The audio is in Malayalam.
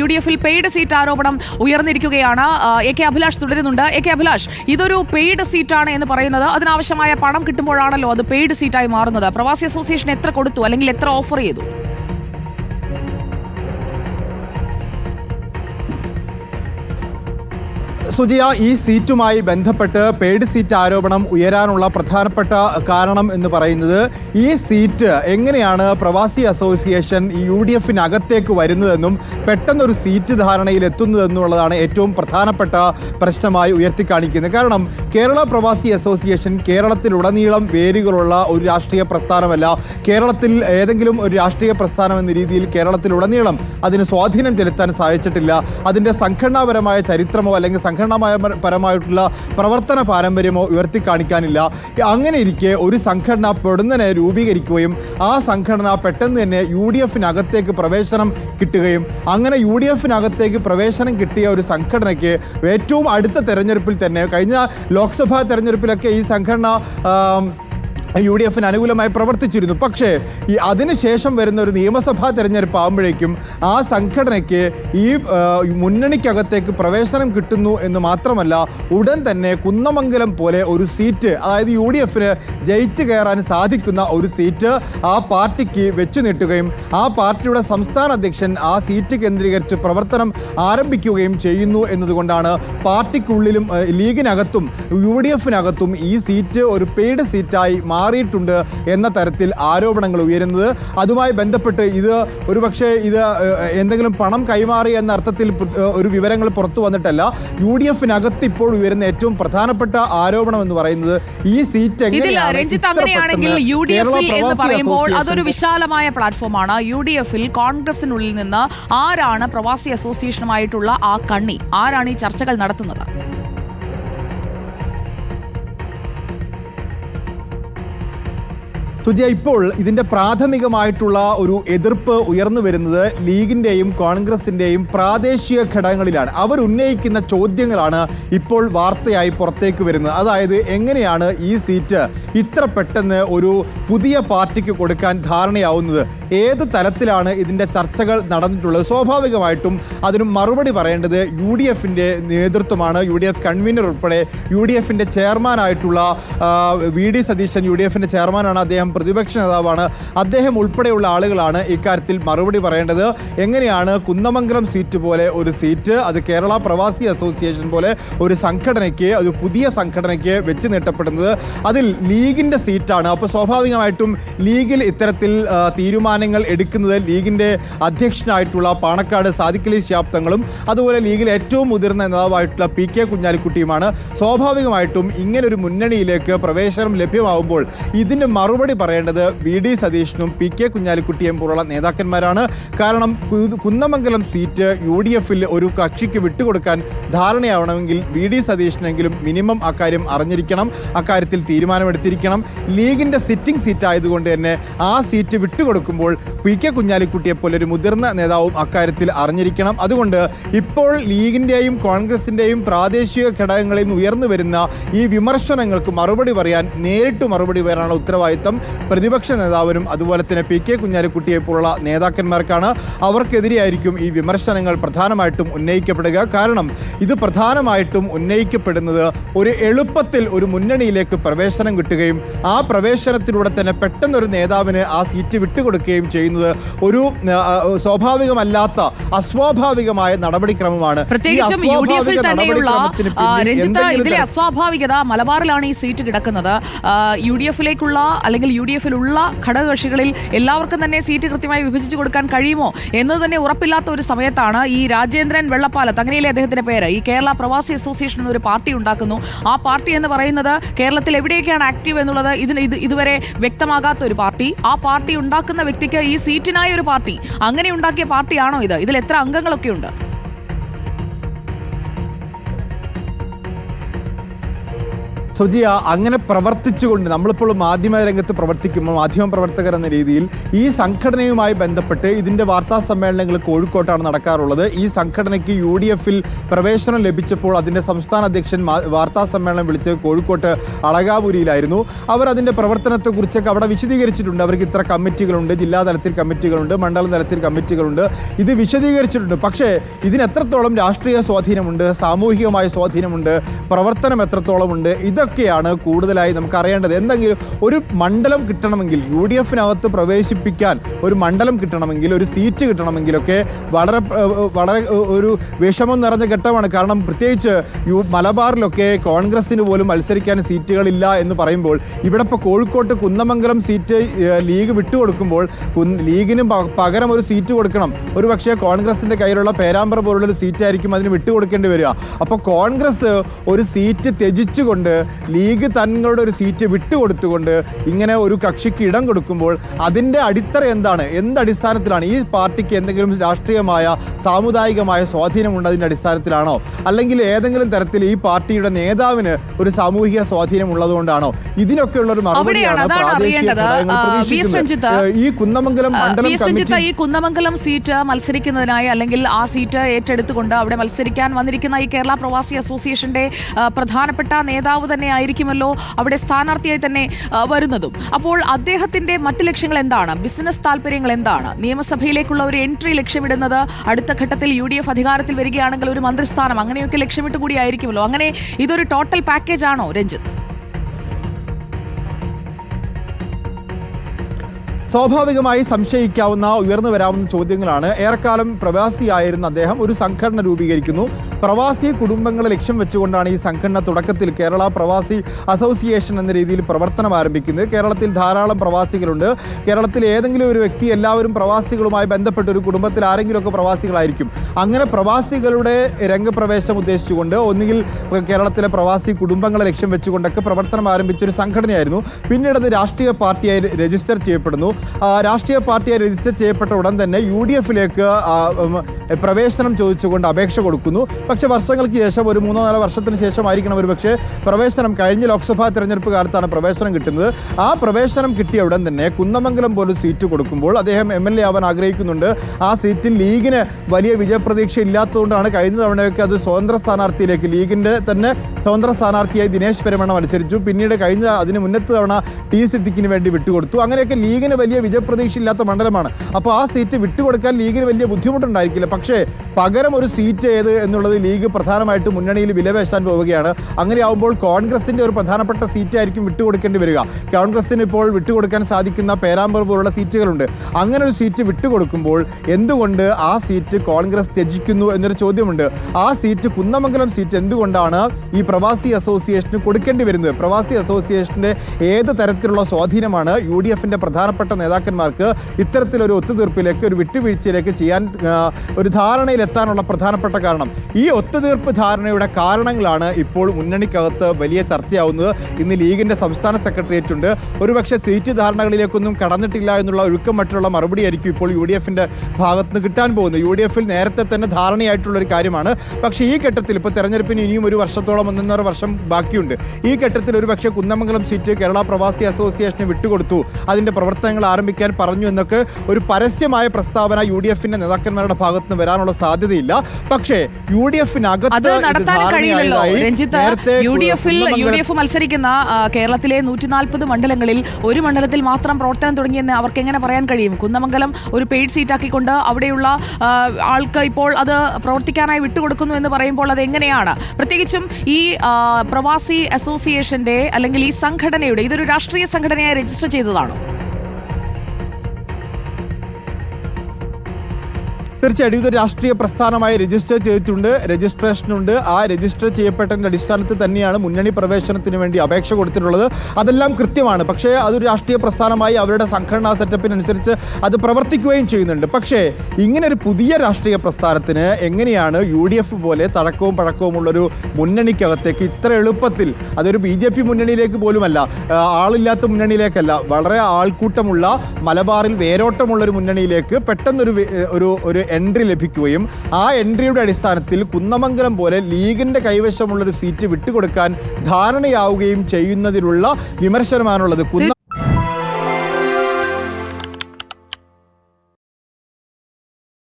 യു ഡി എഫിൽ പെയ്ഡ് സീറ്റ് ആരോപണം ഉയർന്നിരിക്കുകയാണ്. എ കെ അഭിലാഷ് തുടരുന്നുണ്ട്. എ കെ അഭിലാഷ് ഇതൊരു പെയ്ഡ് സീറ്റാണ് എന്ന് പറയുന്നത്. അതിനാവശ്യമായ പണം കിട്ടുമ്പോഴാണല്ലോ അത് പെയ്ഡ് സീറ്റായി മാറുന്നത്. പ്രവാസി അസോസിയേഷൻ എത്ര കൊടുത്തു? അല്ലെങ്കിൽ എത്ര ഓഫർ ചെയ്തു? സുജിയ ഈ സീറ്റുമായി ബന്ധപ്പെട്ട് പെയ്ഡ് സീറ്റ് ആരോപണം ഉയരാനുള്ള പ്രധാനപ്പെട്ട കാരണം എന്ന് പറയുന്നത് ഈ സീറ്റ് എങ്ങനെയാണ് പ്രവാസി അസോസിയേഷൻ ഈ യു ഡി എഫിനകത്തേക്ക് വരുന്നതെന്നും പെട്ടെന്നൊരു സീറ്റ് ധാരണയിൽ എത്തുന്നതെന്നുള്ളതാണ് ഏറ്റവും പ്രധാനപ്പെട്ട പ്രശ്നമായി ഉയർത്തിക്കാണിക്കുന്നത്. കാരണം കേരള പ്രവാസി അസോസിയേഷൻ കേരളത്തിലുടനീളം വേരുകളുള്ള ഒരു രാഷ്ട്രീയ പ്രസ്ഥാനമല്ല. കേരളത്തിൽ ഏതെങ്കിലും ഒരു രാഷ്ട്രീയ പ്രസ്ഥാനം എന്ന രീതിയിൽ കേരളത്തിലുടനീളം അതിന് സ്വാധീനം ചെലുത്താൻ സാധിച്ചിട്ടില്ല. അതിന്റെ സംഘടനാപരമായ ചരിത്രമോ അല്ലെങ്കിൽ സംഘടനാമായ പരമായിട്ടുള്ള പ്രവർത്തന പാരമ്പര്യമോ ഉയർത്തി കാണിക്കാനില്ല അങ്ങനെ ഇരിക്കെ ഒരു സംഘടന പൊടുന്നനെ രൂപീകരിക്കുകയും ആ സംഘടന പെട്ടെന്ന് തന്നെ യു ഡി എഫിനകത്തേക്ക് പ്രവേശനം കിട്ടുകയും അങ്ങനെ യു ഡി എഫിനകത്തേക്ക് പ്രവേശനം കിട്ടിയ ഒരു സംഘടനയ്ക്ക് ഏറ്റവും അടുത്ത തെരഞ്ഞെടുപ്പിൽ തന്നെ കഴിഞ്ഞ ലോക്സഭാ തെരഞ്ഞെടുപ്പിലൊക്കെ ഈ സംഘടന യു ഡി എഫിന് അനുകൂലമായി പ്രവർത്തിച്ചിരുന്നു. പക്ഷേ ഈ അതിനുശേഷം വരുന്ന ഒരു നിയമസഭാ തെരഞ്ഞെടുപ്പ് ആകുമ്പോഴേക്കും ആ സംഘടനയ്ക്ക് ഈ മുന്നണിക്കകത്തേക്ക് പ്രവേശനം കിട്ടുന്നു എന്ന് മാത്രമല്ല ഉടൻ തന്നെ കുന്നമംഗലം പോലെ ഒരു സീറ്റ് അതായത് യു ഡി എഫിന് ജയിച്ചു കയറാൻ സാധിക്കുന്ന ഒരു സീറ്റ് ആ പാർട്ടിക്ക് വെച്ചു നീട്ടുകയും ആ പാർട്ടിയുടെ സംസ്ഥാന അധ്യക്ഷൻ ആ സീറ്റ് കേന്ദ്രീകരിച്ച് പ്രവർത്തനം ആരംഭിക്കുകയും ചെയ്യുന്നു എന്നതുകൊണ്ടാണ് പാർട്ടിക്കുള്ളിലും ലീഗിനകത്തും യു ഡി എഫിനകത്തും ഈ സീറ്റ് ഒരു പെയ്ഡ് സീറ്റായി മാറിയിട്ടുണ്ട് എന്ന തരത്തിൽ ആരോപണങ്ങൾ ഉയരുന്നത്. അതുമായി ബന്ധപ്പെട്ട് ഇത് ഒരുപക്ഷെ ഇത് എന്തെങ്കിലും പണം കൈമാറി എന്ന അർത്ഥത്തിൽ ഒരു വിവരങ്ങൾ പുറത്തു വന്നിട്ടല്ല. യു ഡി എഫിനകത്ത് ഇപ്പോൾ ഉയരുന്ന ഏറ്റവും പ്രധാനപ്പെട്ട ആരോപണം എന്ന് പറയുന്നത് ഈ സീറ്റ് അങ്ങനെയാണെങ്കിൽ യു ഡി എഫിൽ എന്ന് പറയുമ്പോൾ അതൊരു വിശാലമായ പ്ലാറ്റ്ഫോമാണ്. യു ഡി എഫിൽ കോൺഗ്രസിനുള്ളിൽ നിന്ന് ആരാണ് പ്രവാസി അസോസിയേഷനുമായിട്ടുള്ള ആ കണ്ണി? ആരാണ് ഈ ചർച്ചകൾ നടത്തുന്നത്? സുജയ ഇപ്പോൾ ഇതിന്റെ പ്രാഥമികമായിട്ടുള്ള ഒരു എതിർപ്പ് ഉയർന്നു വരുന്നത് ലീഗിന്റെയും കോൺഗ്രസിന്റെയും പ്രാദേശിക ഘടകങ്ങളിലാണ്. അവർ ഉന്നയിക്കുന്ന ചോദ്യങ്ങളാണ് ഇപ്പോൾ വാർത്തയായി പുറത്തേക്ക് വരുന്നത്. അതായത് എങ്ങനെയാണ് ഈ സീറ്റ് ഇത്ര പെട്ടെന്ന് ഒരു പുതിയ പാർട്ടിക്ക് കൊടുക്കാൻ ധാരണയാവുന്നത്? ഏത് തലത്തിലാണ് ഇതിന്റെ ചർച്ചകൾ നടന്നിട്ടുള്ളത്? സ്വാഭാവികമായിട്ടും അതിന് മറുപടി പറയേണ്ടത് യു ഡി എഫിന്റെ നേതൃത്വമാണ്. യു ഡി എഫ് കൺവീനർ ഉൾപ്പെടെ യു ഡി എഫിന്റെ ചെയർമാനായിട്ടുള്ള V D Satheesan U D എഫിന്റെ ചെയർമാനാണ് അദ്ദേഹം പ്രതിപക്ഷ നേതാവാണ്. അദ്ദേഹം ഉൾപ്പെടെയുള്ള ആളുകളാണ് ഇക്കാര്യത്തിൽ മറുപടി പറയേണ്ടത്. എങ്ങനെയാണ് കുന്നമംഗലം സീറ്റ് പോലെ ഒരു സീറ്റ് അത് കേരള പ്രവാസി അസോസിയേഷൻ പോലെ ഒരു സംഘടനയ്ക്ക് ഒരു പുതിയ സംഘടനയ്ക്ക് വെച്ച് നീട്ടപ്പെടുന്നത്? അതിൽ ലീഗിന്റെ സീറ്റാണ്. അപ്പോൾ സ്വാഭാവികമായിട്ടും ലീഗിൽ ഇത്തരത്തിൽ തീരുമാനങ്ങൾ എടുക്കുന്നത് ലീഗിന്റെ അധ്യക്ഷനായിട്ടുള്ള പാണക്കാട് സാദിഖലി ശിഹാബ് തങ്ങളും അതുപോലെ ലീഗിൽ ഏറ്റവും മുതിർന്ന നേതാവായിട്ടുള്ള പി കെ കുഞ്ഞാലിക്കുട്ടിയുമാണ്. സ്വാഭാവികമായിട്ടും ഇങ്ങനൊരു മുന്നണിയിലേക്ക് പ്രവേശനം ലഭ്യമാവുമ്പോൾ ഇതിന് മറുപടി പറയേണ്ടത് വി ഡി സതീഷിനും പി കെ കുഞ്ഞാലിക്കുട്ടിയും പോലുള്ള നേതാക്കന്മാരാണ്. കാരണം കുന്നമംഗലം സീറ്റ് യു ഡി എഫിൽ ഒരു കക്ഷിക്ക് വിട്ടുകൊടുക്കാൻ ധാരണയാവണമെങ്കിൽ വി ഡി സതീഷിനെങ്കിലും മിനിമം അക്കാര്യം അറിഞ്ഞിരിക്കണം അക്കാര്യത്തിൽ തീരുമാനമെടുത്തിരിക്കണം. ലീഗിന്റെ സിറ്റിംഗ് സീറ്റ് ആയതുകൊണ്ട് തന്നെ ആ സീറ്റ് വിട്ടുകൊടുക്കുമ്പോൾ പി കെ കുഞ്ഞാലിക്കുട്ടിയെ പോലെ ഒരു മുതിർന്ന നേതാവും അക്കാര്യത്തിൽ അറിഞ്ഞിരിക്കണം. അതുകൊണ്ട് ഇപ്പോൾ ലീഗിന്റെയും കോൺഗ്രസിന്റെയും പ്രാദേശിക ഘടകങ്ങളിൽ നിന്ന് ഉയർന്നു വരുന്ന ഈ വിമർശനങ്ങൾക്ക് മറുപടി പറയാൻ നേരിട്ട് മറുപടി പറയാനുള്ള ഉത്തരവാദിത്തം പ്രതിപക്ഷ നേതാവിനും അതുപോലെ തന്നെ പി കെ കുഞ്ഞാലിക്കുട്ടിയെ പോലുള്ള നേതാക്കന്മാർക്കാണ് അവർക്കെതിരെയായിരിക്കും ഈ വിമർശനങ്ങൾ പ്രധാനമായിട്ടും ഉന്നയിക്കപ്പെടുക. കാരണം ഇത് പ്രധാനമായിട്ടും ഉന്നയിക്കപ്പെടുന്നത് ഒരു എളുപ്പത്തിൽ ഒരു മുന്നണിയിലേക്ക് പ്രവേശനം കിട്ടുകയും ആ പ്രവേശനത്തിലൂടെ തന്നെ പെട്ടെന്നൊരു നേതാവിന് ആ സീറ്റ് വിട്ടുകൊടുക്കുകയും ചെയ്യുന്നത് ഒരു സ്വാഭാവികമല്ലാത്ത അസ്വാഭാവികമായ നടപടിക്രമമാണ്. ഈ പ്രത്യേകിച്ചും യു ഡി എഫിൽ തന്നെയുള്ള രഞ്ജിത്ത് ഇതിലെ അസ്വാഭാവികത മലബാറിലാണ് ഈ സീറ്റ് കിടക്കുന്നത്. യു ഡി എഫിലേക്കുള്ള അല്ലെങ്കിൽ യു ഡി എഫിലുള്ള ഘടകകക്ഷികളിൽ എല്ലാവർക്കും തന്നെ സീറ്റ് കൃത്യമായി വിഭജിച്ചു കൊടുക്കാൻ കഴിയുമോ എന്നത് തന്നെ ഉറപ്പില്ലാത്ത ഒരു സമയത്താണ് ഈ രാജേന്ദ്രൻ വെള്ളപ്പാലത്ത് അങ്ങനെയല്ലേ അദ്ദേഹത്തിന്റെ പേര്? ഈ കേരള പ്രവാസി അസോസിയേഷൻ എന്നൊരു പാർട്ടി ഉണ്ടാക്കുന്നു. ആ പാർട്ടി എന്ന് പറയുന്നത് കേരളത്തിൽ എവിടെയൊക്കെയാണ് ആക്റ്റീവ് എന്നുള്ളത് ഇതിന് ഇത് ഇതുവരെ വ്യക്തമാകാത്ത ഒരു പാർട്ടി. ആ പാർട്ടി ഉണ്ടാക്കുന്ന വ്യക്തിക്ക് ഈ സീറ്റിനായ ഒരു പാർട്ടി. അങ്ങനെ ഉണ്ടാക്കിയ പാർട്ടിയാണോ ഇത്? ഇതിൽ എത്ര അംഗങ്ങളൊക്കെ ഉണ്ട് സുജിയ അങ്ങനെ പ്രവർത്തിച്ചുകൊണ്ട് നമ്മളിപ്പോൾ മാധ്യമ രംഗത്ത് പ്രവർത്തിക്കുമ്പോൾ മാധ്യമ പ്രവർത്തകർ എന്ന രീതിയിൽ ഈ സംഘടനയുമായി ബന്ധപ്പെട്ട് ഇതിന്റെ വാർത്താ സമ്മേളനങ്ങൾ കോഴിക്കോട്ടാണ് നടക്കാറുള്ളത്. ഈ സംഘടനയ്ക്ക് യു ഡി എഫിൽ പ്രവേശനം ലഭിച്ചപ്പോൾ അതിന്റെ സംസ്ഥാന അധ്യക്ഷൻ വാർത്താ സമ്മേളനം വിളിച്ച് കോഴിക്കോട്ട് അളകാപുരിയിലായിരുന്നു. അവർ അതിന്റെ പ്രവർത്തനത്തെക്കുറിച്ചൊക്കെ അവിടെ വിശദീകരിച്ചിട്ടുണ്ട്. അവർക്ക് ഇത്ര കമ്മിറ്റികളുണ്ട് ജില്ലാ തലത്തിൽ കമ്മിറ്റികളുണ്ട് മണ്ഡലം തലത്തിൽ കമ്മിറ്റികളുണ്ട്. ഇത് വിശദീകരിച്ചിട്ടുണ്ട്. പക്ഷേ ഇതിന് എത്രത്തോളം രാഷ്ട്രീയ സ്വാധീനമുണ്ട് സാമൂഹികമായ സ്വാധീനമുണ്ട് പ്രവർത്തനം എത്രത്തോളമുണ്ട് ഇതൊക്കെയാണ് കൂടുതലായി നമുക്ക് അറിയേണ്ടത് എന്തെങ്കിലും ഒരു മണ്ഡലം കിട്ടണമെങ്കിൽ യു ഡി എഫിനകത്ത് പ്രവേശിപ്പിക്കാൻ ഒരു മണ്ഡലം കിട്ടണമെങ്കിൽ ഒരു സീറ്റ് കിട്ടണമെങ്കിലൊക്കെ വളരെ വളരെ ഒരു വിഷമം നിറഞ്ഞ ഘട്ടമാണ്. കാരണം പ്രത്യേകിച്ച് യു മലബാറിലൊക്കെ കോൺഗ്രസിന് പോലും മത്സരിക്കാൻ സീറ്റുകളില്ല എന്ന് പറയുമ്പോൾ ഇവിടെ ഇപ്പോൾ കോഴിക്കോട്ട് കുന്നമംഗലം സീറ്റ് ലീഗ് വിട്ടുകൊടുക്കുമ്പോൾ ലീഗിന് പകരം ഒരു സീറ്റ് കൊടുക്കണം. ഒരു പക്ഷേ കോൺഗ്രസിന്റെ കയ്യിലുള്ള പേരാമ്പ്ര പോലുള്ള ഒരു സീറ്റായിരിക്കും അതിന് വിട്ടുകൊടുക്കേണ്ടി വരിക. അപ്പോൾ കോൺഗ്രസ് ഒരു സീറ്റ് ത്യജിച്ചുകൊണ്ട് ലീഗ് തങ്ങളുടെ ഒരു സീറ്റ് വിട്ടുകൊടുത്തുകൊണ്ട് ഇങ്ങനെ ഒരു കക്ഷിക്ക് ഇടം കൊടുക്കുമ്പോൾ അതിന്റെ അടിത്തറ എന്താണ്? എന്ത് അടിസ്ഥാനത്തിലാണ്? ഈ പാർട്ടിക്ക് എന്തെങ്കിലും രാഷ്ട്രീയമായ സാമുദായികമായ സ്വാധീനമുണ്ട് അതിന്റെ അടിസ്ഥാനത്തിലാണോ? അല്ലെങ്കിൽ ഏതെങ്കിലും തരത്തിൽ ഈ പാർട്ടിയുടെ നേതാവിന് ഒരു സാമൂഹിക സ്വാധീനം ഉള്ളതുകൊണ്ടാണോ? ഇതിനൊക്കെയുള്ള ഒരു മറുപടിയാണ് ഈ കുന്നമംഗലം മണ്ഡലം ഈ കുന്നമംഗലം സീറ്റ് മത്സരിക്കുന്നതിനായി അല്ലെങ്കിൽ ആ സീറ്റ് ഏറ്റെടുത്തുകൊണ്ട് അവിടെ മത്സരിക്കാൻ വന്നിരിക്കുന്ന ഈ കേരള പ്രവാസി അസോസിയേഷന്റെ പ്രധാനപ്പെട്ട നേതാവ് തന്നെ ആയിരിക്കുമല്ലോ അവിടെ സ്ഥാനാർത്ഥിയായി തന്നെ വരുന്നതും. അപ്പോൾ അദ്ദേഹത്തിന്റെ മറ്റ് ലക്ഷ്യങ്ങൾ എന്താണ്? ബിസിനസ് താല്പര്യങ്ങൾ എന്താണ്? നിയമസഭയിലേക്കുള്ള ഒരു എൻട്രി ലക്ഷ്യമിടുന്നത് അടുത്ത ഘട്ടത്തിൽ യു ഡി എഫ് അധികാരത്തിൽ വരികയാണെങ്കിൽ ഒരു മന്ത്രിസ്ഥാനം അങ്ങനെയൊക്കെ ലക്ഷ്യമിട്ട് കൂടിയായിരിക്കുമല്ലോ അങ്ങനെ ഇതൊരു ടോട്ടൽ പാക്കേജ് ആണോ രഞ്ജിത്ത്? സ്വാഭാവികമായി സംശയിക്കാവുന്ന ഉയർന്നു വരാവുന്ന ചോദ്യങ്ങളാണ്. ഏറെക്കാലം പ്രവാസിയായിരുന്ന അദ്ദേഹം ഒരു സംഘടന രൂപീകരിക്കുന്നു. പ്രവാസി കുടുംബങ്ങളെ ലക്ഷ്യം വെച്ചുകൊണ്ടാണ് ഈ സംഘടന തുടക്കത്തിൽ കേരള പ്രവാസി അസോസിയേഷൻ എന്ന രീതിയിൽ പ്രവർത്തനം ആരംഭിക്കുന്നത്. കേരളത്തിൽ ധാരാളം പ്രവാസികളുണ്ട്. കേരളത്തിൽ ഏതെങ്കിലും ഒരു വ്യക്തി എല്ലാവരും പ്രവാസികളുമായി ബന്ധപ്പെട്ട ഒരു കുടുംബത്തിൽ ആരെങ്കിലുമൊക്കെ പ്രവാസികളായിരിക്കും. അങ്ങനെ പ്രവാസികളുടെ രംഗപ്രവേശം ഉദ്ദേശിച്ചുകൊണ്ട് ഒന്നുകിൽ കേരളത്തിലെ പ്രവാസി കുടുംബങ്ങളെ ലക്ഷ്യം വെച്ചുകൊണ്ടൊക്കെ പ്രവർത്തനം ആരംഭിച്ച ഒരു സംഘടനയായിരുന്നു. പിന്നീട് അത് രാഷ്ട്രീയ പാർട്ടിയായി രജിസ്റ്റർ ചെയ്യപ്പെടുന്നു. രാഷ്ട്രീയ പാർട്ടിയായി രജിസ്റ്റർ ചെയ്യപ്പെട്ട ഉടൻ തന്നെ യു ഡി എഫിലേക്ക് പ്രവേശനം ചോദിച്ചുകൊണ്ട് അപേക്ഷ കൊടുക്കുന്നു. പക്ഷേ വർഷങ്ങൾക്ക് ശേഷം ഒരു മൂന്നോ നാലോ വർഷത്തിന് ശേഷമായിരിക്കണം ഒരു പക്ഷേ പ്രവേശനം. കഴിഞ്ഞ ലോക്സഭാ തെരഞ്ഞെടുപ്പ് കാലത്താണ് പ്രവേശനം കിട്ടുന്നത്. ആ പ്രവേശനം കിട്ടിയ ഉടൻ തന്നെ കുന്നമംഗലം പോലും സീറ്റ് കൊടുക്കുമ്പോൾ അദ്ദേഹം എം എൽ എ ആവാൻ ആഗ്രഹിക്കുന്നുണ്ട്. ആ സീറ്റിൽ ലീഗിന് വലിയ വിജയപ്രതീക്ഷ ഇല്ലാത്തതുകൊണ്ടാണ് കഴിഞ്ഞ തവണയൊക്കെ അത് സ്വതന്ത്ര സ്ഥാനാർത്ഥിയിലേക്ക് ലീഗിന്റെ തന്നെ സ്വതന്ത്ര സ്ഥാനാർത്ഥിയായി ദിനേശ് പെരുമണ മത്സരിച്ചു. പിന്നീട് കഴിഞ്ഞ അതിന് മുന്നത്തെ തവണ ടി സിദ്ദിഖിന് വേണ്ടി വിട്ടുകൊടുത്തു. അങ്ങനെയൊക്കെ ലീഗിന് വലിയ വിജയപ്രതീക്ഷ ഇല്ലാത്ത മണ്ഡലമാണ്. അപ്പോൾ ആ സീറ്റ് വിട്ടുകൊടുക്കാൻ ലീഗിന് വലിയ ബുദ്ധിമുട്ടുണ്ടായിരിക്കില്ല. പക്ഷേ പകരം ഒരു സീറ്റ് ഏത് എന്നുള്ളത് ലീഗ് പ്രധാനമായിട്ട് മുന്നണിയിൽ വിലപേശാൻ പോവുകയാണ്. അങ്ങനെയാവുമ്പോൾ കോൺഗ്രസിന്റെ ഒരു പ്രധാനപ്പെട്ട സീറ്റായിരിക്കും വിട്ടുകൊടുക്കേണ്ടി വരിക. കോൺഗ്രസിന് ഇപ്പോൾ വിട്ടുകൊടുക്കാൻ സാധിക്കുന്ന പേരാമ്പർ പോലുള്ള സീറ്റുകളുണ്ട് അങ്ങനെ ഒരു സീറ്റ് വിട്ടുകൊടുക്കുമ്പോൾ എന്തുകൊണ്ട് ആ സീറ്റ് കോൺഗ്രസ് ത്യജിക്കുന്നു എന്നൊരു ചോദ്യമുണ്ട്. ആ സീറ്റ് കുന്നമംഗലം സീറ്റ് എന്തുകൊണ്ടാണ് ഈ പ്രവാസി അസോസിയേഷന് കൊടുക്കേണ്ടി വരുന്നത്? പ്രവാസി അസോസിയേഷന്റെ ഏത് തരത്തിലുള്ള സ്വാധീനമാണ് യു ഡി എഫിന്റെ പ്രധാനപ്പെട്ട നേതാക്കന്മാർക്ക് ഇത്തരത്തിലൊരു ഒത്തുതീർപ്പിലേക്ക് ഒരു വിട്ടുവീഴ്ചയിലേക്ക് ചെയ്യാൻ ഒരു ഒരു ധാരണയിലെത്താനുള്ള പ്രധാനപ്പെട്ട കാരണം. ഈ ഒത്തുതീർപ്പ് ധാരണയുടെ കാരണങ്ങളാണ് ഇപ്പോൾ മുന്നണിക്കകത്ത് വലിയ ചർച്ചയാവുന്നത്. ഇന്ന് ലീഗിന്റെ സംസ്ഥാന സെക്രട്ടേറിയറ്റ് ഉണ്ട്. ഒരുപക്ഷെ സീറ്റ് ധാരണകളിലേക്കൊന്നും കടന്നിട്ടില്ല എന്നുള്ള ഒഴുക്കം മറ്റുള്ള മറുപടി ആയിരിക്കും ഇപ്പോൾ യു ഡി എഫിന്റെ ഭാഗത്ത് നിന്ന് കിട്ടാൻ പോകുന്നത്. യു ഡി എഫിൽ നേരത്തെ തന്നെ ധാരണയായിട്ടുള്ള ഒരു കാര്യമാണ്. പക്ഷേ ഈ ഘട്ടത്തിൽ ഇപ്പോൾ തെരഞ്ഞെടുപ്പിന് ഇനിയും ഒരു വർഷത്തോളം ഒന്നൊന്നര വർഷം ബാക്കിയുണ്ട്. ഈ ഘട്ടത്തിൽ ഒരുപക്ഷെ കുന്നമംഗലം സീറ്റ് കേരള പ്രവാസി അസോസിയേഷന് വിട്ടുകൊടുത്തു. അതിന്റെ പ്രവർത്തനങ്ങൾ ആരംഭിക്കാൻ പറഞ്ഞു എന്നൊക്കെ ഒരു പരസ്യമായ പ്രസ്താവന യു ഡി എഫിന്റെ നേതാക്കന്മാരുടെ ഭാഗത്തുനിന്ന് വരാനുള്ള വരാനുള്ള സാധ്യതയില്ല. പക്ഷേ യു ഡി എഫിനകത്ത് നടത്താൻ കഴിയില്ലല്ലോ രഞ്ജിത്ത് യു ഡി എഫിൽ യു ഡി എഫ് മത്സരിക്കുന്ന കേരളത്തിലെ നൂറ്റി നാൽപ്പത് മണ്ഡലങ്ങളിൽ ഒരു മണ്ഡലത്തിൽ മാത്രം പ്രവർത്തനം തുടങ്ങിയെന്ന് അവർക്ക് എങ്ങനെ പറയാൻ കഴിയും? കുന്നമംഗലം ഒരു പെയ്ഡ് സീറ്റാക്കിക്കൊണ്ട് അവിടെയുള്ള ആൾക്ക് ഇപ്പോൾ അത് പ്രവർത്തിക്കാനായി വിട്ടുകൊടുക്കുന്നു എന്ന് പറയുമ്പോൾ അത് എങ്ങനെയാണ്? പ്രത്യേകിച്ചും ഈ പ്രവാസി അസോസിയേഷന്റെ അല്ലെങ്കിൽ ഈ സംഘടനയുടെ ഇതൊരു രാഷ്ട്രീയ സംഘടനയായി രജിസ്റ്റർ ചെയ്തതാണോ? തീർച്ചയായിട്ടും ഇതൊരു രാഷ്ട്രീയ പ്രസ്ഥാനമായി രജിസ്റ്റർ ചെയ്തിട്ടുണ്ട്. രജിസ്ട്രേഷനുണ്ട് ആ രജിസ്റ്റർ ചെയ്യപ്പെട്ടതിന്റെ അടിസ്ഥാനത്തിൽ തന്നെയാണ് മുന്നണി പ്രവേശനത്തിന് വേണ്ടി അപേക്ഷ കൊടുത്തിട്ടുള്ളത്. അതെല്ലാം കൃത്യമാണ്. പക്ഷേ അതൊരു രാഷ്ട്രീയ പ്രസ്ഥാനമായി അവരുടെ സംഘടനാ സെറ്റപ്പിനനുസരിച്ച് അത് പ്രവർത്തിക്കുകയും ചെയ്യുന്നുണ്ട്. പക്ഷേ ഇങ്ങനെ ഒരു പുതിയ രാഷ്ട്രീയ പ്രസ്ഥാനത്തിന് എങ്ങനെയാണ് യു ഡി എഫ് പോലെ തഴക്കവും പഴക്കവുമുള്ളൊരു മുന്നണിക്കകത്തേക്ക് ഇത്ര എളുപ്പത്തിൽ അതൊരു ബി ജെ പി മുന്നണിയിലേക്ക് പോലുമല്ല ആളില്ലാത്ത മുന്നണിയിലേക്കല്ല വളരെ ആൾക്കൂട്ടമുള്ള മലബാറിൽ വേരോട്ടമുള്ളൊരു മുന്നണിയിലേക്ക് പെട്ടെന്നൊരു ഒരു ഒരു എൻട്രി ലഭിക്കുകയും ആ എൻട്രിയുടെ അടിസ്ഥാനത്തിൽ കുന്നമംഗലം പോലെ ലീഗിന്റെ കൈവശമുള്ള ഒരു സീറ്റ് വിട്ടുകൊടുക്കാൻ ധാരണയാവുകയും ചെയ്യുന്നതിലുള്ള വിമർശനമാണുള്ളത്. കുന്ന